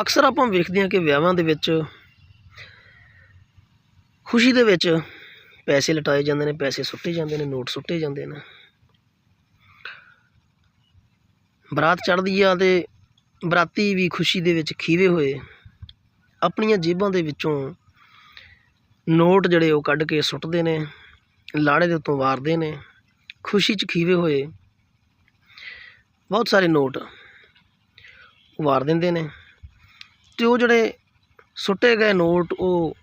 ਅਕਸਰ ਆਪਾਂ ਵੇਖਦੇ ਹਾਂ ਕਿ ਵਿਆਹਾਂ ਦੇ ਵਿੱਚ, ਖੁਸ਼ੀ ਦੇ ਵਿੱਚ ਪੈਸੇ ਲਟਾਏ ਜਾਂਦੇ ਨੇ, ਪੈਸੇ ਸੁੱਟੇ ਜਾਂਦੇ ਨੇ, ਨੋਟ ਸੁੱਟੇ ਜਾਂਦੇ ਨੇ। ਬਰਾਤ ਚੜ੍ਹਦੀ ਆ ਤੇ ਬਰਾਤੀ ਵੀ ਖੁਸ਼ੀ ਦੇ ਵਿੱਚ ਖੀਵੇ ਹੋਏ। ਆਪਣੀਆਂ ਜੇਬਾਂ ਦੇ ਵਿੱਚੋਂ ਨੋਟ ਜਿਹੜੇ ਉਹ ਕੱਢ ਕੇ ਸੁੱਟਦੇ ਨੇ, ਲਾੜੇ ਦੇ ਉੱਤੋਂ ਵਾਰਦੇ ਨੇ, ਖੁਸ਼ੀ 'ਚ ਖੀਵੇ ਹੋਏ। ਬਹੁਤ ਸਾਰੇ ਨੋਟ ਵਾਰ ਦਿੰਦੇ ਨੇ। ਤੇ ਉਹ ਜਿਹੜੇ ਸੁੱਟੇ ਗਏ ਨੋਟ, ਉਹ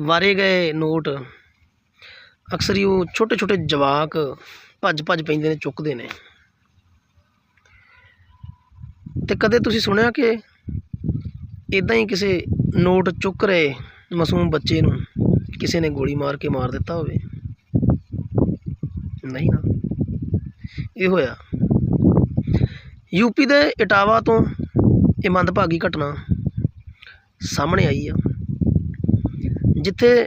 ਵਾਰੇ ਗਏ ਨੋਟ, ਅਕਸਰ ਹੀ ਉਹ ਛੋਟੇ ਛੋਟੇ ਜਵਾਕ ਭੱਜ ਭੱਜ ਪੈਂਦੇ ਨੇ, ਚੁੱਕਦੇ ਨੇ। ਤੇ ਕਦੇ ਤੁਸੀਂ ਸੁਣਿਆ ਕਿ ਇਦਾਂ ਹੀ ਕਿਸੇ ਨੋਟ ਚੁੱਕ ਰਹੇ ਮਾਸੂਮ ਬੱਚੇ ਨੂੰ, ਕਿਸੇ ਨੇ ਗੋਲੀ ਮਾਰ ਕੇ ਮਾਰ ਦਿੱਤਾ ਹੋਵੇ? ਨਹੀਂ ਨਾ। ਇਹ ਹੋਇਆ। ਯੂਪੀ ਦੇ ਇਟਾਵਾ ਤੋਂ ਇਹ ਮੰਦਭਾਗੀ ਘਟਨਾ ਸਾਹਮਣੇ ਆਈ ਆ, ਜਿੱਥੇ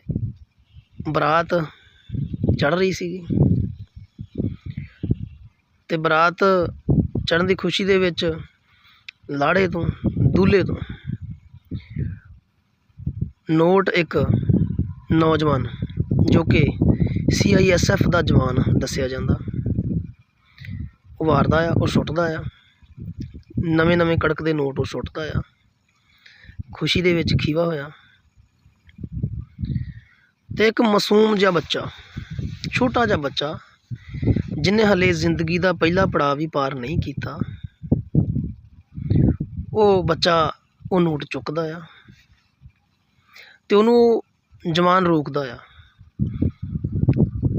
ਬਰਾਤ ਚੜ ਰਹੀ ਸੀਗੀ ਤੇ ਬਰਾਤ ਚੜਨ ਦੀ ਖੁਸ਼ੀ ਦੇ ਵਿੱਚ ਲਾੜੇ ਤੋਂ, ਦੂਲੇ ਤੋਂ ਨੋਟ ਇੱਕ ਨੌਜਵਾਨ, ਜੋ ਕਿ ਸੀਆਈਐਸਐਫ ਦਾ ਜਵਾਨ ਦੱਸਿਆ ਜਾਂਦਾ, ਉਹ ਵਾਰਦਾ ਆ, ਉਹ ਸੁੱਟਦਾ ਆ। ਨਵੇਂ ਨਵੇਂ ਕੜਕ ਦੇ ਨੋਟ ਉਹ ਸੁੱਟਦਾ ਆ। ਖੁਸ਼ੀ ਦੇ ਵਿੱਚ ਖੀਵਾ ਹੋਇਆ। ਤੇ ਇੱਕ ਮਾਸੂਮ ਜਿਹਾ ਬੱਚਾ, ਛੋਟਾ ਜਿਹਾ ਬੱਚਾ ਜਿਹਨੇ ਹਲੇ ਜ਼ਿੰਦਗੀ ਦਾ ਪਹਿਲਾ ਪੜਾਅ ਵੀ ਪਾਰ ਨਹੀਂ ਕੀਤਾ, ਉਹ ਬੱਚਾ ਉਹ ਨੋਟ ਚੁੱਕਦਾ ਆ ਤੇ ਉਹਨੂੰ ਜਵਾਨ ਰੋਕਦਾ ਆ।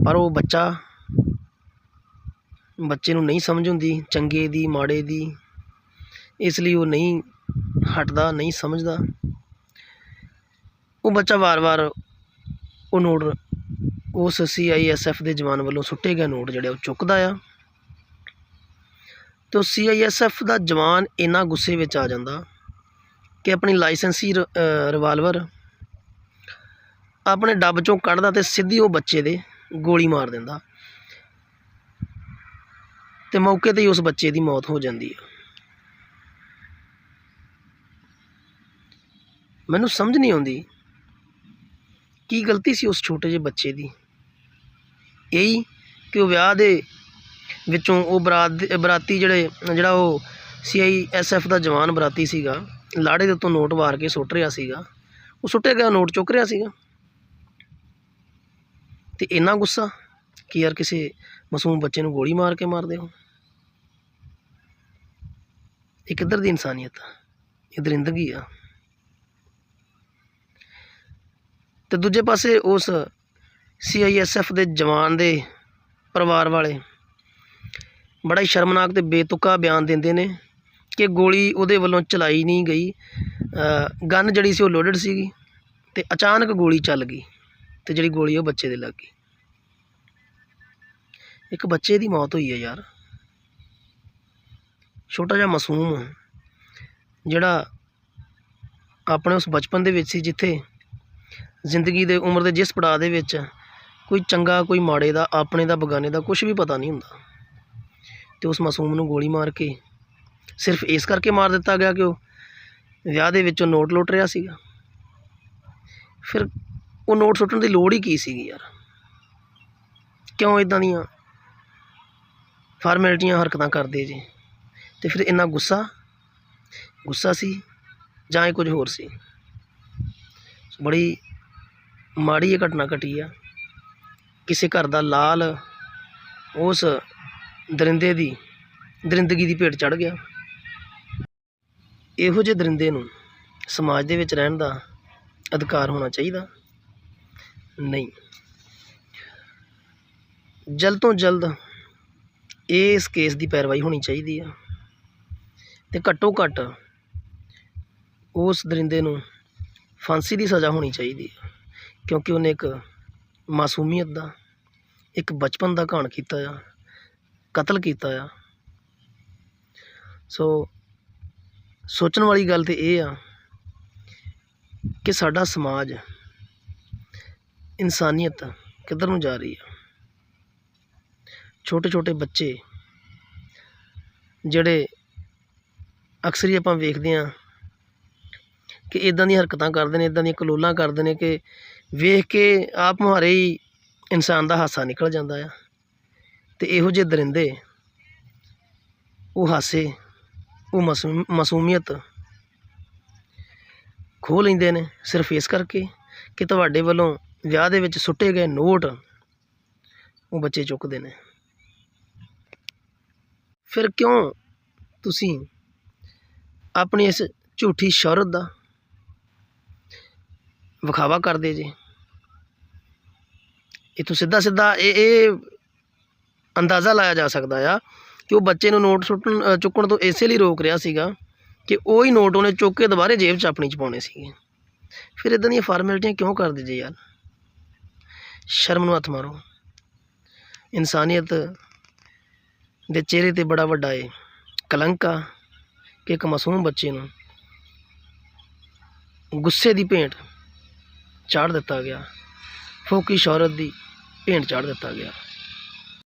ਪਰ ਉਹ ਬੱਚਾ ਬੱਚੇ ਨੂੰ ਨਹੀਂ ਸਮਝ ਹੁੰਦੀ, ਚੰਗੇ ਦੀ, ਮਾੜੇ ਦੀ ਇਸ ਲਈ ਉਹ ਨਹੀਂ ਹਟਦਾ, ਨਹੀਂ ਸਮਝਦਾ। ਉਹ ਬੱਚਾ ਵਾਰ-ਵਾਰ ਉਹ ਨੋਟ, ਉਸ ਸੀਆਈਐਸਐਫ ਦੇ ਜਵਾਨ ਵੱਲੋਂ ਸੁੱਟੇ ਗਏ ਨੋਟ ਜਿਹੜੇ ਉਹ ਚੁੱਕਦਾ ਆ। ਤੇ ਉਹ ਸੀਆਈਐਸਐਫ ਦਾ ਜਵਾਨ ਇੰਨਾ ਗੁੱਸੇ ਵਿੱਚ ਆ ਜਾਂਦਾ ਕਿ ਆਪਣੀ ਲਾਇਸੈਂਸੀ ਰ- ਰਿਵਾਲਵਰ ਆਪਣੇ ਡੱਬ ਚੋਂ ਕੱਢਦਾ ਤੇ ਸਿੱਧੀ ਉਹ ਬੱਚੇ ਦੇ ਗੋਲੀ ਮਾਰ ਦਿੰਦਾ। ਤੇ ਮੌਕੇ ਤੇ ਹੀ ਉਸ ਬੱਚੇ ਦੀ ਮੌਤ ਹੋ ਜਾਂਦੀ ਹੈ ਮੈਨੂੰ ਸਮਝ ਨਹੀਂ ਆਉਂਦੀ ਕੀ ਗਲਤੀ ਸੀ ਉਸ ਛੋਟੇ ਜਿਹੇ ਬੱਚੇ ਦੀ। ਇਹੀ ਕਿ ਉਹ ਵਿਆਹ ਦੇ ਵਿੱਚੋਂ ਉਹ ਬਰਾਤ ਬਰਾਤੀ ਜਿਹੜੇ, ਜਿਹੜਾ ਉਹ ਸੀਆਈਐਸਐਫ ਦਾ ਜਵਾਨ ਬਰਾਤੀ ਸੀਗਾ, ਲਾੜੇ ਦੇ ਉੱਤੋਂ ਨੋਟ ਵਾਰ ਕੇ ਸੁੱਟ ਰਿਹਾ ਸੀਗਾ। ਉਹ ਸੁੱਟੇ ਗਿਆ, ਨੋਟ ਚੁੱਕ ਰਿਹਾ ਸੀਗਾ। ਤੇ ਇੰਨਾ ਗੁੱਸਾ ਕਿ ਯਾਰ ਕਿਸੇ ਮਾਸੂਮ ਬੱਚੇ ਨੂੰ ਗੋਲੀ ਮਾਰ ਕੇ ਮਾਰ ਦਿਓ ਇਹ ਕਿੱਧਰ ਦੀ ਇਨਸਾਨੀਅਤ ਆ ਇਹ ਦਰਿੰਦਗੀ ਆ। ਅਤੇ ਦੂਜੇ ਪਾਸੇ ਉਸ ਸੀ ਆਈ ਐੱਸ ਸੀਆਈਐਸਐਫ ਦੇ ਜਵਾਨ ਦੇ ਪਰਿਵਾਰ ਵਾਲੇ ਬੜਾ ਹੀ ਸ਼ਰਮਨਾਕ ਅਤੇ ਬੇਤੁਕਾ ਬਿਆਨ ਦਿੰਦੇ ਨੇ ਕਿ ਗੋਲੀ ਉਹਦੇ ਵੱਲੋਂ ਚਲਾਈ ਨਹੀਂ ਗਈ। ਗਨ ਜਿਹੜੀ ਸੀ ਉਹ ਲੋਡਡ ਸੀਗੀ ਅਤੇ ਅਚਾਨਕ ਗੋਲੀ ਚੱਲ ਗਈ ਅਤੇ ਜਿਹੜੀ ਗੋਲੀ ਉਹ ਬੱਚੇ ਦੇ ਲੱਗ ਗਈ। ਇੱਕ ਬੱਚੇ ਦੀ ਮੌਤ ਹੋਈ ਹੈ ਯਾਰ। ਛੋਟਾ ਜਿਹਾ ਮਾਸੂਮ ਜਿਹੜਾ ਆਪਣੇ ਉਸ ਬਚਪਨ ਦੇ ਵਿੱਚ ਸੀ ਜਿੱਥੇ ਜ਼ਿੰਦਗੀ ਦੇ ਉਮਰ ਦੇ ਜਿਸ ਪੜਾਅ ਦੇ ਵਿੱਚ ਕੋਈ ਚੰਗਾ, ਕੋਈ ਮਾੜੇ ਦਾ, ਆਪਣੇ ਦਾ, ਬਗਾਨੇ ਦਾ ਕੁਝ ਵੀ ਪਤਾ ਨਹੀਂ ਹੁੰਦਾ। ਤੇ ਉਸ ਮਾਸੂਮ ਨੂੰ ਗੋਲੀ ਮਾਰ ਕੇ ਸਿਰਫ ਇਸ ਕਰਕੇ ਮਾਰ ਦਿੱਤਾ ਗਿਆ ਕਿ ਉਹ ਵਿਆਹ ਦੇ ਵਿੱਚੋਂ ਨੋਟ ਲੁੱਟ ਰਿਹਾ ਸੀਗਾ। ਫਿਰ ਉਹ ਨੋਟ ਸੁੱਟਣ ਦੀ ਲੋੜ ਹੀ ਕੀ ਸੀਗੀ ਯਾਰ? ਕਿਉਂ ਇਦਾਂ ਦੀਆਂ ਫਾਰਮੈਲਟੀਆਂ ਹਰਕਤਾਂ ਕਰਦੇ ਜੀ? ਤੇ ਫਿਰ ਇੰਨਾ ਗੁੱਸਾ? ਗੁੱਸਾ ਸੀ ਜਾਂ ਇਹ ਕੁਝ ਹੋਰ ਸੀ? ਬੜੀ ਮਾੜੀ ਇਹ ਘਟਨਾ ਘਟੀ ਆ। ਕਿਸੇ ਘਰ ਦਾ ਲਾਲ ਉਸ ਦਰਿੰਦੇ ਦੀ, ਦਰਿੰਦਗੀ ਦੀ ਭੇਟ ਚੜ ਗਿਆ। ਇਹੋ ਜਿਹੇ ਦਰਿੰਦੇ ਨੂੰ ਸਮਾਜ ਦੇ ਵਿੱਚ ਰਹਿਣ ਦਾ ਅਧਿਕਾਰ ਹੋਣਾ ਚਾਹੀਦਾ? ਨਹੀਂ। ਜਲਦ ਤੋਂ ਜਲਦ ਇਸ ਕੇਸ ਦੀ ਪੈਰਵਾਈ ਹੋਣੀ ਚਾਹੀਦੀ ਆ ਤੇ ਘੱਟੋ ਘੱਟ ਉਸ ਦਰਿੰਦੇ ਨੂੰ ਫਾਂਸੀ ਦੀ ਸਜ਼ਾ ਹੋਣੀ ਚਾਹੀਦੀ ਹੈ ਕਿਉਂਕਿ ਉਹਨੇ ਇੱਕ ਮਾਸੂਮੀਅਤ ਦਾ, ਇੱਕ ਬਚਪਨ ਦਾ ਘਾਣ ਕੀਤਾ ਆ, ਕਤਲ ਕੀਤਾ ਆ। ਸੋ ਸੋਚਣ ਵਾਲੀ ਗੱਲ ਤੇ ਇਹ ਆ ਕਿ ਸਾਡਾ ਸਮਾਜ ਇਨਸਾਨੀਅਤ ਕਿੱਧਰ ਨੂੰ ਜਾ ਰਹੀ ਆ? ਛੋਟੇ ਛੋਟੇ ਬੱਚੇ ਜਿਹੜੇ ਅਕਸਰ ਹੀ ਆਪਾਂ ਵੇਖਦੇ ਹਾਂ ਕਿ ਇਦਾਂ ਦੀਆਂ ਹਰਕਤਾਂ ਕਰਦੇ ਨੇ ਇਦਾਂ ਦੀਆਂ ਕਲੋਲਾਂ ਕਰਦੇ ਨੇ ਕਿ ਵੇਖ ਕੇ ਆਪ ਮੁਹਾਰੇ ਹੀ ਇਨਸਾਨ ਦਾ ਹਾਸਾ ਨਿਕਲ ਜਾਂਦਾ ਆ। ਤੇ ਇਹੋ ਜਿਹੇ ਦਰਿੰਦੇ, ਉਹ ਹਾਸੇ, ਉਹ ਮਾਸੂਮ ਮਾਸੂਮੀਅਤ ਖੋਹ ਲੈਂਦੇ ਨੇ ਸਿਰਫ ਇਸ ਕਰਕੇ ਕਿ ਤੁਹਾਡੇ ਵੱਲੋਂ ਵਿਆਹ ਦੇ ਵਿੱਚ ਸੁੱਟੇ ਗਏ ਨੋਟ ਉਹ ਬੱਚੇ ਚੁੱਕਦੇ ਨੇ। ਫਿਰ ਕਿਉਂ ਤੁਸੀਂ ਆਪਣੀ ਇਸ ਝੂਠੀ ਸ਼ੌਹਰਤ ਦਾ ਵਿਖਾਵਾ ਕਰਦੇ ਜੇ। ਇਹ ਸਿੱਧਾ ਸਿੱਧਾ ਇਹ ਇਹ ਅੰਦਾਜ਼ਾ ਲਾਇਆ ਜਾ ਸਕਦਾ ਆ ਕਿ ਉਹ ਬੱਚੇ ਨੂੰ ਨੋਟ ਸੁੱਟਣ ਚੁੱਕਣ ਤੋਂ ਇਸੇ ਲਈ ਰੋਕ ਰਿਹਾ ਸੀਗਾ ਕਿ ਉਹ ਹੀ ਨੋਟ ਉਹਨੇ ਚੁੱਕ ਕੇ ਦੁਬਾਰੇ ਜੇਬ 'ਚ ਆਪਣੀ 'ਚ ਪਾਉਣੇ ਸੀਗੇ। ਫਿਰ ਇਦਾਂ ਦੀਆਂ ਫਾਰਮੈਲਿਟੀਆਂ ਕਿਉਂ ਕਰਦੇ ਜੇ ਯਾਰ? ਸ਼ਰਮ ਨੂੰ ਹੱਥ ਮਾਰੋ। ਇਨਸਾਨੀਅਤ ਦੇ ਚਿਹਰੇ ਤੇ ਬੜਾ ਵੱਡਾ ਏ। ਕਲੰਕ ਆ ਕਿ ਇੱਕ ਮਾਸੂਮ ਬੱਚੇ ਨੂੰ ਗੁੱਸੇ ਦੀ ਭੇਂਟ ਚਾੜ ਦਿੱਤਾ ਗਿਆ। ਫੋਕੀ ਸ਼ੌਹਰਤ ਦੀ ਭੇਂਟ ਚਾੜ ਦਿੱਤਾ ਗਿਆ।